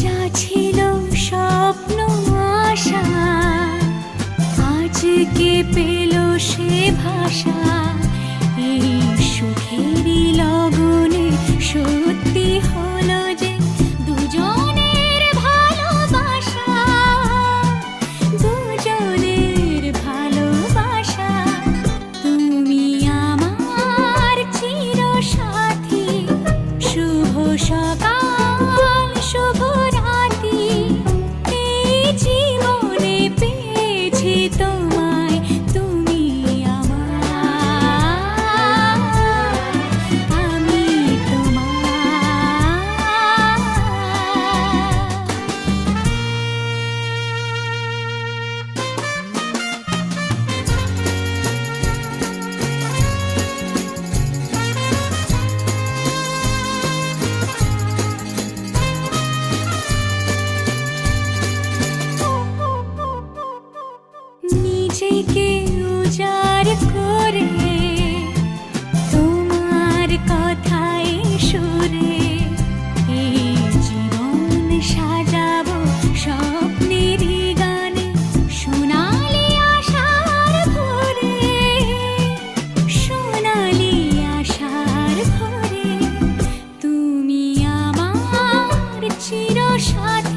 যা ছিল স্বপ্ন আশা, আজকে পেল সে ভাষা। এই সুখেরই লগনে সত্যি হলো যে দুজনের ভালোবাসা দুজনের ভালোবাসা। তুমি আমার চির সাথী শুভ সকাল। নিজেকে উজার করে তোমার কথায় সুরে এই জীবন সাজাবো স্বপ্নের গানে সোনালি আশার ভরে, সোনালি আশার ভরে তুমি আমার চির সাথে